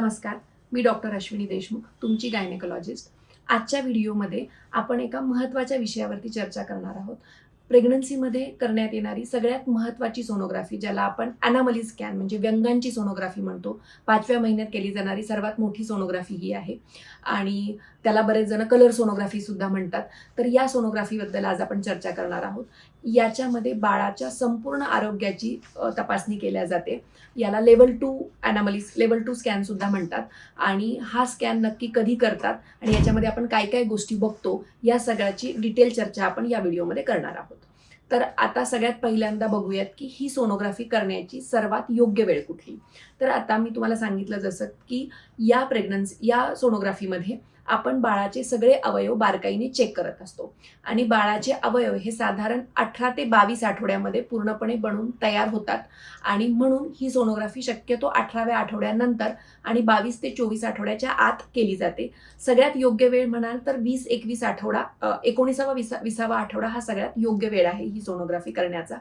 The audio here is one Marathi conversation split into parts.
नमस्कार मी डॉक्टर अश्विनी देशमुख तुमची गायनेकोलॉजिस्ट आजच्या व्हिडिओमध्ये आपण एका महत्त्वाच्या विषयावरती चर्चा करणार आहोत. प्रेग्नन्सीमध्ये करण्यात येणारी सगळ्यात महत्त्वाची सोनोग्राफी ज्याला आपण ॲनामली स्कॅन म्हणजे व्यंगांची सोनोग्राफी म्हणतो. पाचव्या महिन्यात केली जाणारी सर्वात मोठी सोनोग्राफी ही आहे. आणि त्याला बरेच जण कलर सोनोग्राफी सुद्धा म्हणतात. तर या सोनोग्राफीबद्दल आज आपण चर्चा करणार आहोत. याच्यामध्ये बाळाच्या संपूर्ण आरोग्याची तपासणी केल्या जाते. याला level two anomalies level two स्कॅनसुद्धा म्हणतात. आणि हा स्कॅन नक्की कधी करतात आणि याच्यामध्ये आपण काय काय गोष्टी बघतो या सगळ्याची डिटेल चर्चा आपण या व्हिडिओमध्ये करणार आहोत. तर आता सगळ्यात पहिल्यांदा बघूयात की ही सोनोग्राफी करण्याची सर्वात योग्य वेळ कुठली? तर आता मी तुम्हाला सांगितलं जसं की या प्रेग्नन्सी या सोनोग्राफीमध्ये आपण बाळाचे सगळे अवयव बारकाईने चेक करत असतो. आणि बाळाचे अवयव हे साधारण अठरा ते बावीस आठवड्यामध्ये पूर्णपणे बनून तयार होतात. आणि म्हणून ही सोनोग्राफी शक्यतो अठराव्या आठवड्यानंतर आणि बावीस ते चोवीस आठवड्याच्या आत केली जाते. सगळ्यात योग्य वेळ म्हणाल तर वीस एकवीस आठवडा एकोणीसावा विसा विसावा आठवडा हा सगळ्यात योग्य वेळ आहे ही सोनोग्राफी करण्याचा.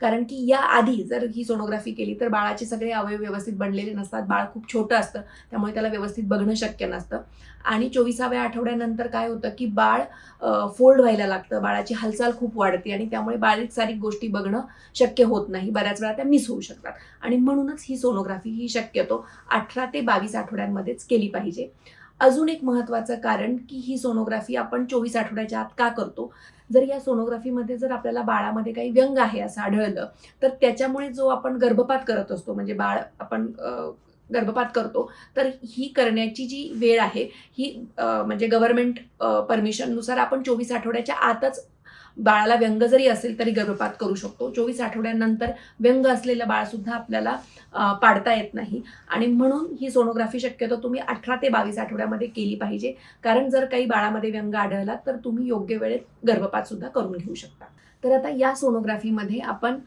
कारण की या आधी जर ही सोनोग्राफी केली तर बाळाचे सगळे अवयव व्यवस्थित बनलेले नसतात. बाळ खूप छोटं असतं त्यामुळे त्याला व्यवस्थित बघणं शक्य नसतं. आणि चोवीसाव्या आठवड्यानंतर काय होतं की बाळ फोल्ड व्हायला लागतं. बाळाची हालचाल खूप वाढते आणि त्यामुळे बारीक सारीक गोष्टी बघणं शक्य होत नाही. बऱ्याच वेळा त्या मिस होऊ शकतात. आणि म्हणूनच ही सोनोग्राफी ही शक्यतो अठरा ते बावीस आठवड्यांमध्येच केली पाहिजे. अजून एक महत्त्वाचं कारण की ही सोनोग्राफी आपण चोवीस आठवड्याच्या आत का करतो? जर या सोनोग्राफीमध्ये जर आपल्याला बाळामध्ये काही व्यंग आहे असं आढळलं तर त्याच्यामुळे जो आपण गर्भपात करत असतो म्हणजे बाळ आपण गर्भपात करतो तर ही करण्याची जी वेळ आहे ही म्हणजे गव्हर्नमेंट परमिशननुसार आपण चोवीस आठवड्याच्या आतच बाळाला व्यंग जरी असेल तरी गर्भपात करू शकतो. चोवीस आठवड्यानंतर व्यंग असलेलं बाळसुद्धा आपल्याला पाडता येत नाही. आणि म्हणून ही सोनोग्राफी शक्यतो तुम्ही अठरा ते बावीस आठवड्यामध्ये केली पाहिजे. कारण जर काही बाळामध्ये व्यंग आढळला तर तुम्ही योग्य वेळेत गर्भपातसुद्धा करून घेऊ शकता. तर आता या सोनोग्राफीमध्ये आपण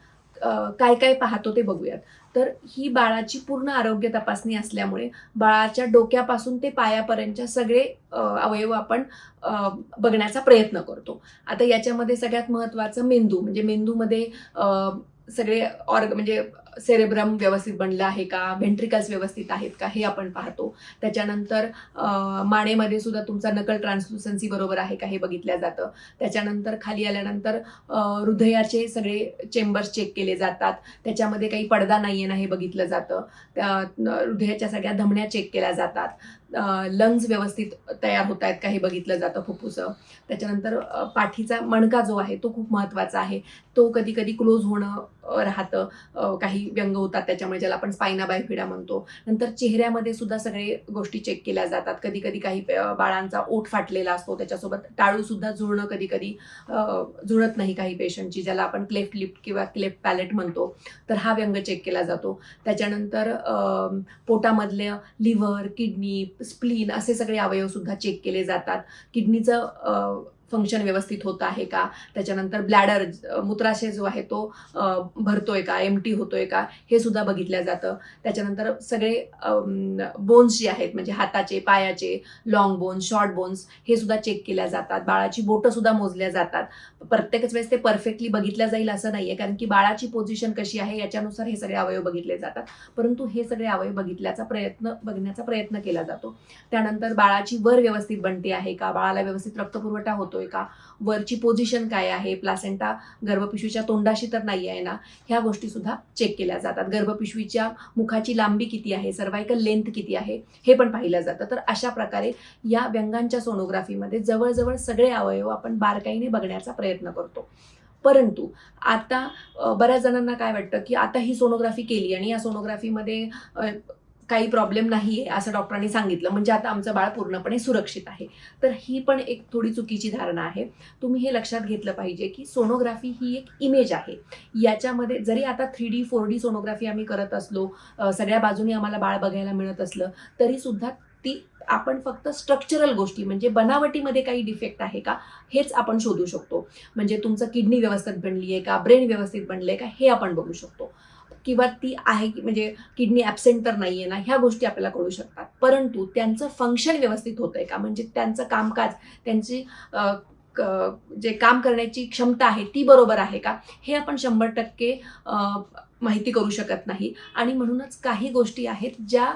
काय काय पाहतो ते बघूयात. तर ही बाळाची पूर्ण आरोग्य तपासणी असल्यामुळे बाळाच्या डोक्यापासून ते पायापर्यंतच्या सगळे अवयव आपण बघण्याचा प्रयत्न करतो. आता याच्यामध्ये सगळ्यात महत्त्वाचं मेंदू म्हणजे मेंदूमध्ये सगळे ऑर्ग म्हणजे सेरेब्रम व्यवस्थित बनलं आहे का? व्हेंट्रिकल्स व्यवस्थित आहेत का? हे आपण पाहतो. त्याच्यानंतर माणेमध्ये मानेमध्ये सुद्धा तुमचा नकल ट्रान्सलुसन्सी बरोबर आहे का? हे बघितलं जातं. त्याच्यानंतर खाली आल्यानंतर हृदयाचे सगळे चेंबर्स चेक केले जातात. त्याच्यामध्ये काही पडदा नाही आहे ना हे बघितलं जातं. त्या हृदयाच्या सगळ्या धमण्या चेक केल्या जातात. लंग्स व्यवस्थित तयार होत आहेत का? हे बघितलं जातं फुफ्फुसं. त्याच्यानंतर पाठीचा मणका जो आहे तो खूप महत्त्वाचा आहे. तो कधी कधी क्लोज होणं राहतं. काही काही व्यंग होतात त्याच्यामुळे ज्याला आपण स्पायना बायफिडा म्हणतो. नंतर चेहऱ्यामध्ये सुद्धा सगळे गोष्टी चेक केल्या जातात. कधी कधी काही बाळांचा ओठ फाटलेला असतो. त्याच्यासोबत टाळू सुद्धा जुळणं कधी कधी जुळत नाही काही पेशंटची ज्याला आपण क्लेफ्ट लिफ्ट किंवा क्लेफ्ट पॅलेट म्हणतो. तर हा व्यंग चेक केला जातो. त्याच्यानंतर पोटामधले लिव्हर किडनी स्प्लीन असे सगळे अवयव सुद्धा चेक केले जातात. किडनीचं फंक्शन व्यवस्थित होत आहे का? त्याच्यानंतर ब्लॅडर मूत्राशय जो आहे तो भरतोय का? एम टी होतोय का? हे सुद्धा बघितलं जातं. त्याच्यानंतर सगळे बोन्स जे आहेत म्हणजे हाताचे पायाचे लॉंग बोन्स शॉर्ट बोन्स हे सुद्धा चेक केल्या जातात. बाळाची बोटं सुद्धा मोजल्या जातात. प्रत्येकच वेळेस ते परफेक्टली बघितल्या जाईल असं नाहीये कारण की बाळाची पोझिशन कशी आहे याच्यानुसार हे सगळे अवयव बघितले जातात. परंतु हे सगळे अवयव बघितल्याचा प्रयत्न बघण्याचा प्रयत्न केला जातो. त्यानंतर बाळाची वर व्यवस्थित बनते आहे का? बाळाला व्यवस्थित रक्तपुरवठा होतो होतोय का? वरची पोझिशन काय आहे? प्लासेंटा गर्भपिशवीच्या तोंडाशी तर नाही आहे ना? ह्या गोष्टी सुद्धा चेक केल्या जातात. गर्भपिशवीच्या मुखाची लांबी किती आहे? सर्वायकल लेंथ किती आहे? हे पण पाहिलं जातं. तर अशा प्रकारे या व्यंगांच्या सोनोग्राफीमध्ये जवळजवळ सगळे अवयव आपण बारकाईने बघण्याचा प्रयत्न करतो. परंतु आता बऱ्याच जणांना काय वाटतं की आता ही सोनोग्राफी केली आणि या सोनोग्राफीमध्ये काही प्रॉब्लेम नाही आहे असं डॉक्टरांनी सांगितलं. म्हणजे आता आमचं बाळ पूर्णपणे सुरक्षित आहे. तर ही पण एक थोडी चुकीची धारणा आहे. तुम्ही हे लक्षात घेतलं पाहिजे की सोनोग्राफी ही एक इमेज आहे. याच्यामध्ये जरी आता three D four D sonography आम्ही करत असलो सगळ्या बाजूनी आम्हाला बाळ बघायला मिळत असलं तरी सुद्धा ती आपण फक्त स्ट्रक्चरल गोष्टी म्हणजे बनावटीमध्ये काही डिफेक्ट आहे का हेच आपण शोधू शकतो. म्हणजे तुमचं किडनी व्यवस्थित बनली आहे का ब्रेन व्यवस्थित बनले का हे आपण बघू शकतो. किंवा ती आहे की म्हणजे किडनी ॲबसेंट तर नाही आहे ना ह्या गोष्टी आपल्याला कळू शकतात. परंतु त्यांचं फंक्शन व्यवस्थित होतं आहे का? म्हणजे त्यांचं कामकाज त्यांची क- जे काम करण्याची क्षमता आहे ती बरोबर आहे का? हे आपण शंभर टक्के माहिती करू शकत नाही. आणि म्हणूनच काही गोष्टी आहेत ज्या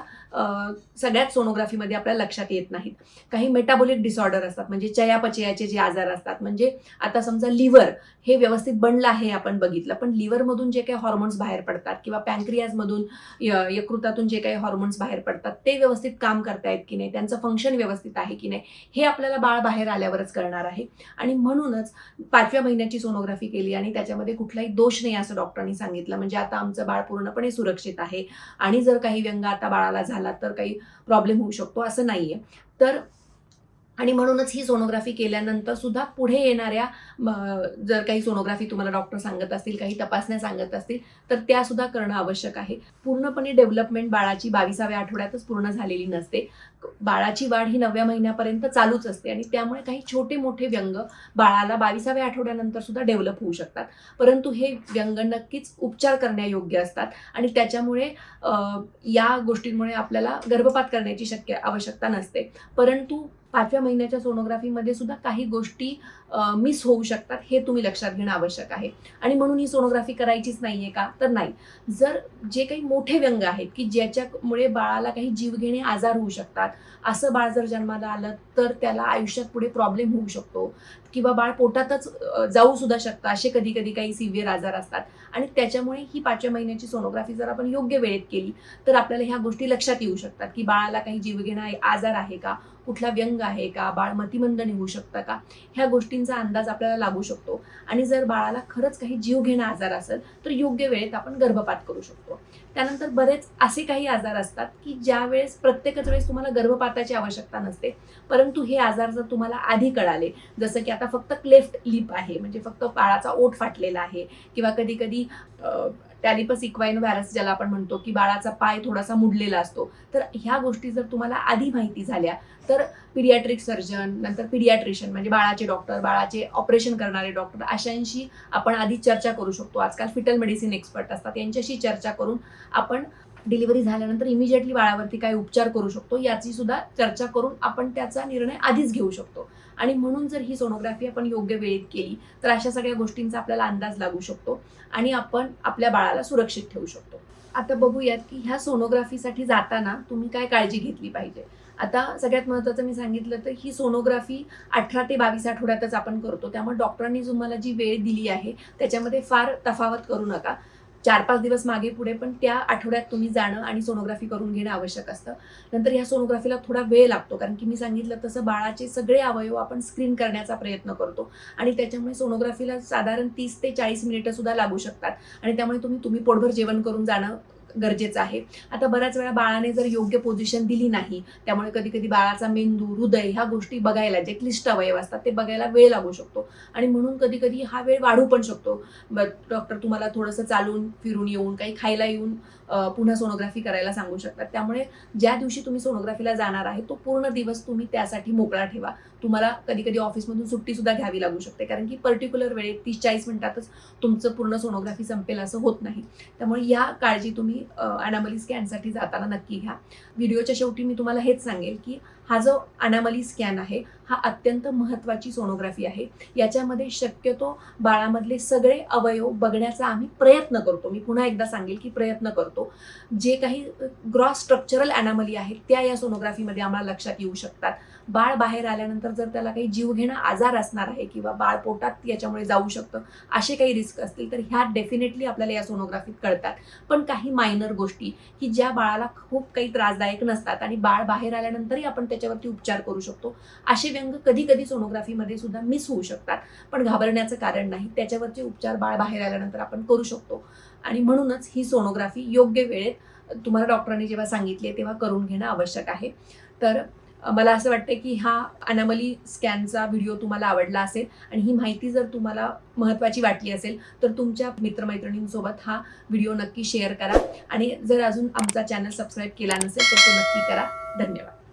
सगळ्यात सोनोग्राफीमध्ये आपल्या लक्षात येत नाहीत. काही मेटाबॉलिक डिसऑर्डर असतात म्हणजे चयापचयाचे जे आजार असतात म्हणजे आता समजा लिव्हर हे व्यवस्थित बनलं आहे आपण बघितलं पण लिव्हरमधून जे काही हॉर्मोन्स बाहेर पडतात किंवा पँक्रियाजमधून य- यकृतातून जे काही हॉर्मोन्स बाहेर पडतात ते व्यवस्थित काम करतायत की नाही त्यांचं फंक्शन व्यवस्थित आहे की नाही हे आपल्याला बाळ बाहेर आल्यावरच कळणार आहे. आणि म्हणूनच पाचव्या महिन्याची सोनोग्राफी केली आणि त्याच्यामध्ये कुठलाही दोष नाही असं डॉक्टरांनी सांगितलं म्हणजे आता आमचं बाळ पूर्णपणे सुरक्षित आहे. आणि जर काही व्यंग आता बाळाला झाला तर काही प्रॉब्लेम होऊ शकतो असं नाहीये. तर आणि म्हणूनच ही सोनोग्राफी केल्यानंतर सुद्धा पुढे येणाऱ्या जर काही सोनोग्राफी तुम्हाला डॉक्टर सांगत असतील काही तपासण्या सांगत असतील तर त्या सुद्धा करणं आवश्यक आहे. पूर्णपणे डेव्हलपमेंट बाळाची बावीसाव्या आठवड्यातच पूर्ण झालेली नसते. बाळाची वाढ ही नवव्या महिन्यापर्यंत चालूच असते आणि त्यामुळे काही छोटे मोठे व्यंग बाळाला बावीसाव्या आठवड्यानंतर सुद्धा डेव्हलप होऊ शकतात. परंतु हे व्यंग नक्कीच उपचार करण्यायोग्य असतात आणि त्याच्यामुळे या गोष्टींमुळे आपल्याला गर्भपात करण्याची शक्य आवश्यकता नसते. परंतु पाचव्या महिन्याच्या सोनोग्राफीमध्ये सुद्धा काही गोष्टी मिस होऊ शकतात हे तुम्ही लक्षात घेणं आवश्यक आहे. आणि म्हणून ही सोनोग्राफी करायचीच नाही आहे का? तर नाही. जर जे काही मोठे व्यंग आहेत की ज्याच्यामुळे बाळाला काही जीवघेणे आजार होऊ शकतात असं बाळ जर जन्माला आलं तर त्याला आयुष्यात पुढे प्रॉब्लेम होऊ शकतो. किंवा बाळ पोटातच जाऊ सुद्धा शकतं. असे कधी कधी काही सिव्हिअर आजार असतात. आणि त्याच्यामुळे ही पाचव्या महिन्याची सोनोग्राफी जर आपण योग्य वेळेत केली तर आपल्याला ह्या गोष्टी लक्षात येऊ शकतात की बाळाला काही जीवघेणा आजार आहे का? कुठला व्यंग आहे का? बाळ मतिमंद निघू शकतं का? ह्या गोष्टींचा अंदाज आपल्याला लागू शकतो. आणि जर बाळाला खरंच काही जीवघेणा आजार असेल तर योग्य वेळेत आपण गर्भपात करू शकतो. त्यानंतर बरेच असे काही आजार असतात की ज्या वेळेस प्रत्येकच वेळेस तुम्हाला गर्भपाताची आवश्यकता नसते परंतु हे आजार जर तुम्हाला आधी कळाले जसं की आता फक्त क्लेफ्ट लिप आहे म्हणजे फक्त बाळाचा ओठ फाटलेला आहे किंवा कधी कधी टॅलिपस इक्वाइन व्हायरस ज्याला आपण म्हणतो की बाळाचा पाय थोडासा मुडलेला असतो. तर ह्या गोष्टी जर तुम्हाला आधी माहिती झाल्या तर पिडियाट्रिक सर्जन नंतर पिडियाट्रिशियन म्हणजे बाळाचे डॉक्टर बाळाचे ऑपरेशन करणारे डॉक्टर अशांशी आपण आधी चर्चा करू शकतो. आजकाल फिटल मेडिसिन एक्सपर्ट असतात यांच्याशी चर्चा करून आपण डिलिव्हरी झाल्यानंतर इमिजिएटली बाळावरती काय उपचार करू शकतो. याची सुद्धा चर्चा करून आपण त्याचा निर्णय आधीच घेऊ शकतो. आणि म्हणून जर ही सोनोग्राफी आपण योग्य वेळेत केली तर अशा सगळ्या गोष्टींचा आपल्याला अंदाज लागू शकतो आणि आपण आपल्या बाळाला सुरक्षित ठेवू शकतो. आता बघूयात की ह्या सोनोग्राफीसाठी जाताना तुम्ही काय काळजी घेतली पाहिजे? आता सगळ्यात महत्त्वाचं मी सांगितलं तर ही सोनोग्राफी अठरा ते बावीस आठवड्यातच आपण करतो. त्यामुळे डॉक्टरांनी तुम्हाला जी वेळ दिली आहे त्याच्यामध्ये फार तफावत करू नका. चार पाच दिवस मागे पुढे पण त्या आठवड्यात तुम्ही जाणं आणि सोनोग्राफी करून घेणं आवश्यक असतं. नंतर ह्या सोनोग्राफीला थोडा वेळ लागतो कारण की मी सांगितलं तसं बाळाचे सगळे अवयव आपण स्क्रीन करण्याचा प्रयत्न करतो. आणि त्याच्यामुळे सोनोग्राफीला साधारण तीस ते चाळीस मिनिटं सुद्धा लागू शकतात. आणि त्यामुळे तुम्ही तुम्ही पोटभर जेवण करून जाणं गरजेचं आहे. आता बऱ्याच वेळा बाळाने जर योग्य पोझिशन दिली नाही त्यामुळे कधी कधी बाळाचा मेंदू हृदय ह्या गोष्टी बघायला जे क्लिष्ट अवयव असतात ते बघायला वेळ लागू शकतो. आणि म्हणून कधी कधी हा वेळ वाढू पण शकतो. डॉक्टर तुम्हाला थोडंसं चालून फिरून येऊन काही खायला येऊन पुन्हा सोनोग्राफी करायला सांगू शकतात. त्यामुळे ज्या दिवशी तुम्ही सोनोग्राफीला जाणार आहे तो पूर्ण दिवस तुम्ही त्यासाठी मोकळा ठेवा. तुम्हाला कधी कधी ऑफिसमधून सुट्टी सुद्धा घ्यावी लागू शकते. कारण की पर्टिक्युलर वेळेत तीस चाळीस मिनिटातच तुमचं पूर्ण सोनोग्राफी संपेल असं होत नाही. त्यामुळे या काळजी तुम्ही अनामली स्कॅनसाठी जाताना नक्की घ्या. व्हिडिओच्या शेवटी मी तुम्हाला हेच सांगेल की हा जो अनामली स्कॅन आहे हा अत्यंत महत्त्वाची सोनोग्राफी आहे. याच्यामध्ये शक्यतो बाळामधले सगळे अवयव बघण्याचा आम्ही प्रयत्न करतो. मी पुन्हा एकदा सांगेल की प्रयत्न करतो. जे काही ग्रॉस स्ट्रक्चरल अनामली आहेत त्या या सोनोग्राफीमध्ये आम्हाला लक्षात येऊ शकतात. बाळ बाहेर आल्यानंतर जर त्याला काही जीवघेणा आजार असणार आहे किंवा बाळ पोटात याच्यामुळे जाऊ शकतं असे काही रिस्क असतील तर ह्या डेफिनेटली आपल्याला या सोनोग्राफीत कळतात. पण काही मायनर गोष्टी की ज्या बाळाला खूप काही त्रासदायक नसतात आणि बाळ बाहेर आल्यानंतरही आपण त्याच्यावरती उपचार करू शकतो. असे व्यंग कधी कधी सोनोग्राफीमध्ये सुद्धा मिस होऊ शकतात. पण घाबरण्याचं कारण नाही. त्याच्यावरचे उपचार बाळ बाहेर आल्यानंतर आपण करू शकतो. आणि म्हणूनच ही सोनोग्राफी योग्य वेळेत तुम्हाला डॉक्टरांनी जेव्हा सांगितली तेव्हा करून घेणं आवश्यक आहे. तर मला असं वाटतं की हा अनामली स्कॅनचा व्हिडिओ तुम्हाला आवडला असेल आणि ही माहिती जर तुम्हाला महत्त्वाची वाटली असेल तर तुमच्या मित्रमैत्रिणींसोबत हा व्हिडिओ नक्की शेअर करा. आणि जर अजून आमचा चॅनल सबस्क्राईब केला नसेल तर तो नक्की करा. धन्यवाद.